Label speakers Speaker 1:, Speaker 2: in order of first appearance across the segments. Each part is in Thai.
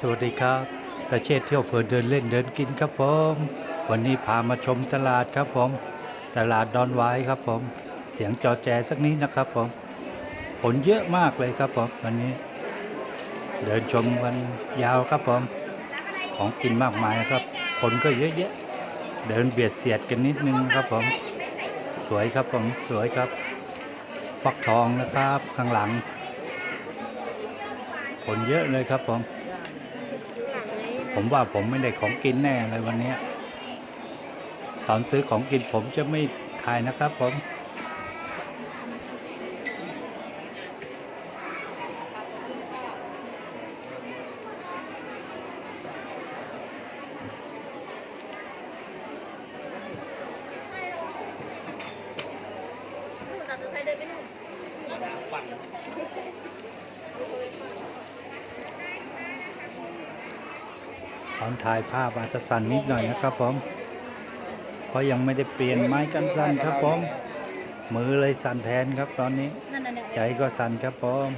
Speaker 1: สวัสดีครับตาเชษเที่ยวเพลินเดินเล่นเดินกินครับผม วันนี้พามาชมตลาดครับผม ตลาดดอนไว้ครับผม เสียงจอแจสักนิดนะครับผม ผลเยอะมากเลยครับผมวันนี้ เดินชมกันยาวครับผม ของกินมากมายครับ คนก็เยอะแยะ เดินเบียดเสียดกันนิดนึงครับผม สวยครับผมสวยครับ ฟักทองนะครับข้างหลังคนเยอะเลยครับผม ผมว่าผมไม่ได้ของกินแน่เลยวันนี้ ตอนซื้อของกินผมจะไม่ถ่ายนะครับผม
Speaker 2: นู่นตัดตัวใช้เดินไปนู่น
Speaker 1: ตอนถ่ายภาพอาจจะสั่นนิดหน่อยนะครับผมเพราะยังไม่ได้เปลี่ยนไม้กันสั่นครับผมมือเลยสั่นแทนครับตอนนี้
Speaker 2: นั่นน่ะเนี่ย
Speaker 1: ใจก็สั่นครับผม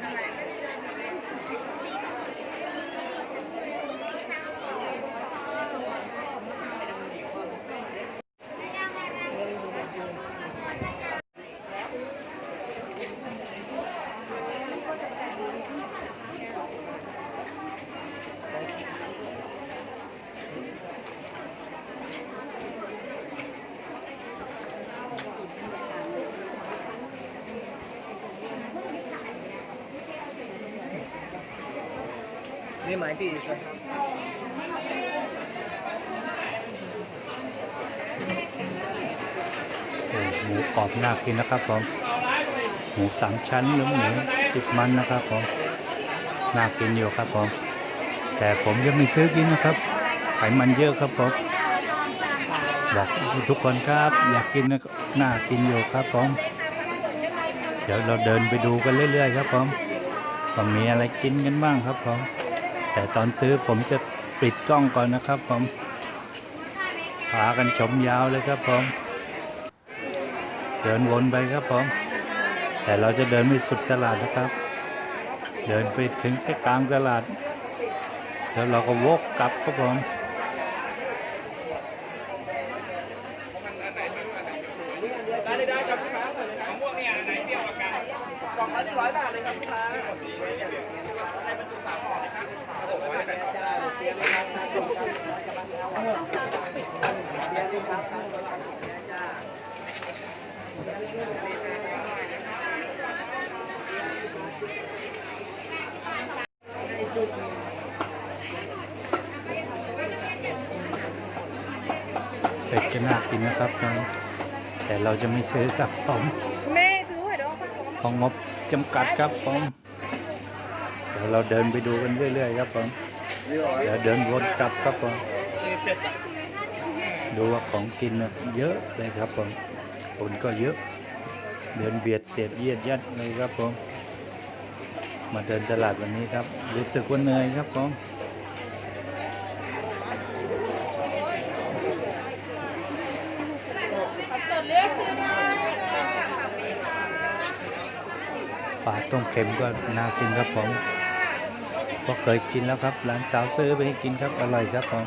Speaker 3: Thank you. ये mighty
Speaker 1: है सर หมูกรอบน่ากินนะครับผมหมูสามชั้นหรือหมูติดมันนะครับผมน่ากินอยู่ครับผมแต่ผมยังไม่ซื้อกินนะครับไขมันเยอะครับผมบอกทุกคนครับอยากกินนะน่ากินอยู่ครับผมเดี๋ยวเราเดินไปดูกันเรื่อยๆ ครับผมต้องมีอะไรกินกันบ้างครับผม แต่ตอนซื้อผมจะปิดกล้องก่อนนะครับผมพากันชมยาวเลยครับผมเดินวนไปครับผมแต่เราจะเดินไม่สุดตลาดนะครับ เดินไปถึงแค่กลางตลาด แล้วเราก็วกกลับครับผม
Speaker 3: ได้ได้ครับลูกค้าใส่เลยครับม่วงเนี่ยไหนเปรี้ยวกันกล่องละหนึ่งร้อยบาทเลยครับลูกค้าให้บรรจุสามห่อนะครับผมว่าจะเป็น
Speaker 1: เป็ดก็น่ากินนะครับตอนแต่เราจะไม่ซื้อครับผม
Speaker 2: แม่ซื้อหวยดอก
Speaker 1: เพราะงบจำกัดครับผมเดี๋ยวเราเดินไปดูกันเรื่อยๆครับผมเดี๋ยวเดินวนกลับครับผมดูว่าของกินน่ะเยอะเลยครับผมคนก็เยอะ เดินเบียดเสียดเยียดยัดเลยครับผมมาเดินตลาดวันนี้ครับรู้สึกว่าเหนื่อยครับผม ปลาต้มเค็มก็น่ากินครับผมก็เคยกินแล้วครับร้านสาวซื้อไปให้กินครับอร่อยครับผม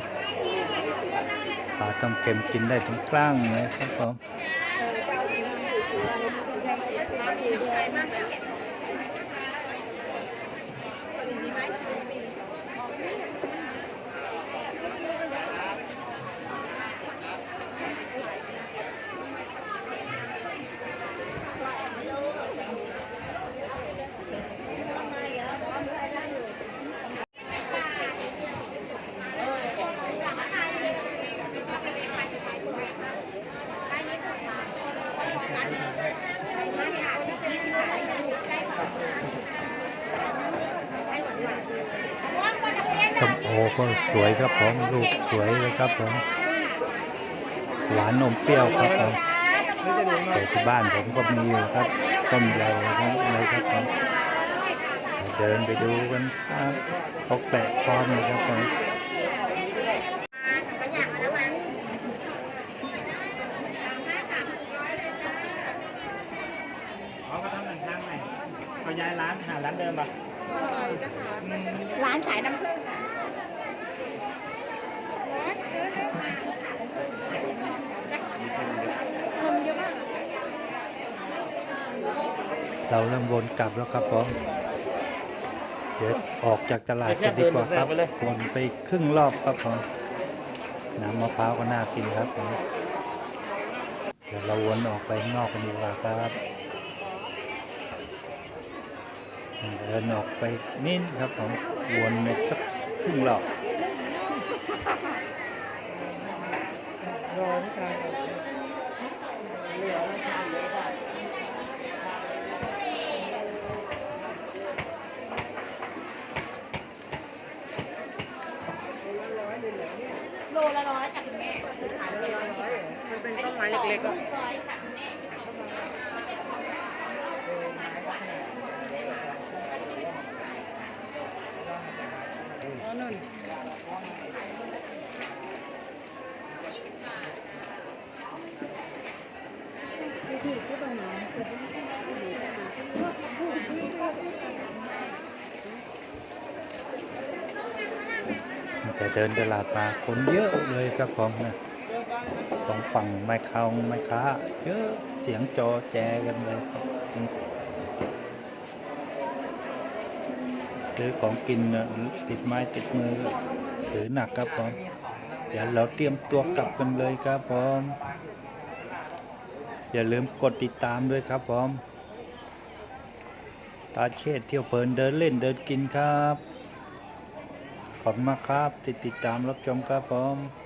Speaker 1: ปลาต้มเค็มกินได้ทั้งกล้างเลยครับผม ก็สวยครับผมลูกสวยเลยครับผมหวานนมเปรี้ยวครับผมแต่ที่บ้านผมก็มีอยู่ครับต้นใหญ่ทั้งเลยครับผมเดินไปดูกันครับเขาแปะพร้อมเลยครับผม
Speaker 3: เขาก็ทำหนังทางใหม่เขาย้ายร้านหาร้านเดิมป่ะ
Speaker 2: ร้านขายน้ำผึ้งค่ะนมเยอะมากอะ
Speaker 1: เราเริ่มวนกลับแล้วครับผมเดี๋ยวออกจากตลาดกันดีกว่าครับวนไปครึ่งรอบครับผมน้ำมะพร้าวก็น่ากินครับผมเดี๋ยวเราวนออกไปข้างนอกกันดีกว่าครับเดินออกไปนิดครับผมวนไปสักครึ่งรอบ
Speaker 2: ละร้อยจากคุณแม่
Speaker 3: มันเป็นต้นไม้เล็กๆ
Speaker 2: ร้อยค่ะคุณแม่
Speaker 1: แต่เดินตลาดมาคนเยอะเลยครับผมนะสองฝั่งไม้ค้าไม้ค้าเยอะเสียงจอแจกันเลยครับซื้อของกินติดไม้ติดมือถือหนักครับผมเดี๋ยวเราเตรียมตัวกลับกันเลยครับผมอย่าลืมกดติดตามด้วยครับผมตาเชษเที่ยวเพลินเดินเล่นเดินกินครับ ขอบคุณมากครับ ติดติดตามรับชมครับผม